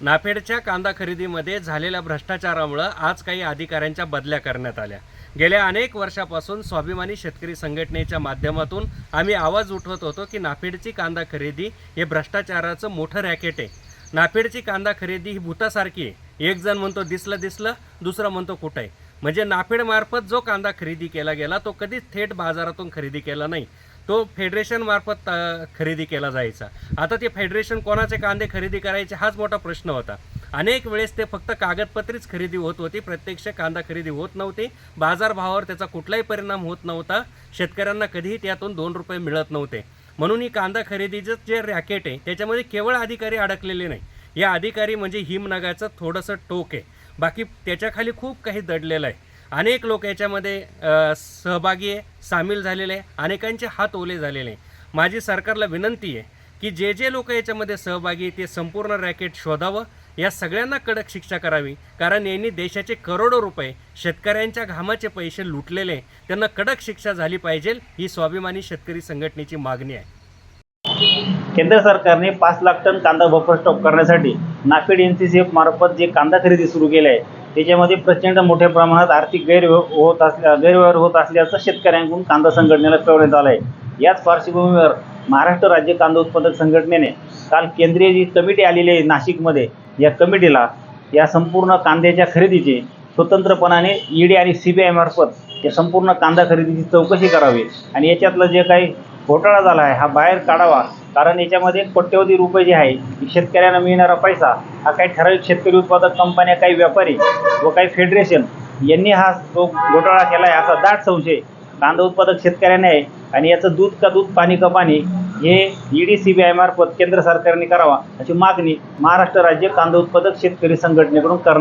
नाफेडच्या कांदा खरेदीमध्ये झालेल्या भ्रष्टाचारामुळं आज काही अधिकाऱ्यांच्या बदल्या करण्यात आल्या. गेल्या अनेक वर्षापासून स्वाभिमानी शेतकरी संघटनेच्या माध्यमातून आम्ही आवाज उठवत होतो की नाफेडची कांदा खरेदी हे भ्रष्टाचाराचं मोठं रॅकेट आहे. नाफेडची कांदा खरेदी ही भूतासारखी आहे. एक जण म्हणतो दिसलं दिसलं दुसरा म्हणतो कुठं आहे. म्हणजे नाफेडमार्फत जो कांदा खरेदी केला गेला तो कधीच थेट बाजारातून खरेदी केला नाही. तो फेडरेशनमार्फत खरेदी केला जायचा. आता ते फेडरेशन कोणाचे कांदे खरेदी करायचे हाच मोठा प्रश्न होता. अनेक वेळेस ते फक्त कागदपत्रीच खरेदी होत होती प्रत्यक्ष कांदा खरेदी होत नव्हती बाजारभावावर त्याचा कुठलाही परिणाम होत नव्हता शेतकऱ्यांना कधीही त्यातून दोन रुपये मिळत नव्हते. म्हणून ही कांदा खरेदीचं जे रॅकेट आहे त्याच्यामध्ये केवळ अधिकारी अडकलेले नाही. या अधिकारी म्हणजे हिमनगाचं थोडंसं टोक आहे. बाकी त्याच्याखाली खूप काही दडलेलं आहे. अनेक लोक याच्यामध्ये सहभागी आहे सामील झालेले आहे अनेकांचे हात ओले झालेले आहे. माझी सरकारला विनंती आहे की जे जे लोक याच्यामध्ये सहभागी आहे ते संपूर्ण रॅकेट शोधावं. या सगळ्यांना कडक शिक्षा करावी. कारण यांनी देशाचे करोडो रुपये शेतकऱ्यांच्या घामाचे पैसे लुटलेले आहे. त्यांना कडक शिक्षा झाली पाहिजे ही स्वाभिमानी शेतकरी संघटनेची मागणी आहे. केंद्र सरकारने पाच लाख टन कांदा बफर स्टॉक करण्यासाठी NAFED N C C F मार्फत जे कांदा खरेदी सुरू केले आहे त्याच्यामध्ये प्रचंड मोठ्या प्रमाणात आर्थिक गैरव्य होत असल्या गैरव्यवहार होत असल्याचं शेतकऱ्यांकडून कांदा संघटनेला कळवण्यात आलं आहे याच पार्श्वभूमीवर महाराष्ट्र राज्य कांदा उत्पादक संघटनेने काल केंद्रीय जी कमिटी आलेली आहे नाशिकमध्ये या कमिटीला या संपूर्ण कांद्याच्या खरेदीची स्वतंत्रपणाने ईडी आणि सी बी आय मार्फत या संपूर्ण कांदा खरेदीची चौकशी करावी. आणि याच्यातलं जे काही घोटाळा झाला आहे हा बाहेर काढावा कारण याच्यामध्ये कोट्यवधी रुपये जे आहे शेतकऱ्यांना मिळणारा पैसा हा काही ठराविक शेतकरी उत्पादक कंपन्या काही व्यापारी व काही फेडरेशन यांनी हा जो घोटाळा केला आहे असा दाट संशय कांदा उत्पादक शेतकऱ्यांना आहे आणि याचं दूध का दूध पाणी का पाणी हे ईडी सी बी आय मार्फत केंद्र सरकारने करावा अशी मागणी महाराष्ट्र राज्य कांदा उत्पादक शेतकरी संघटनेकडून करण्यात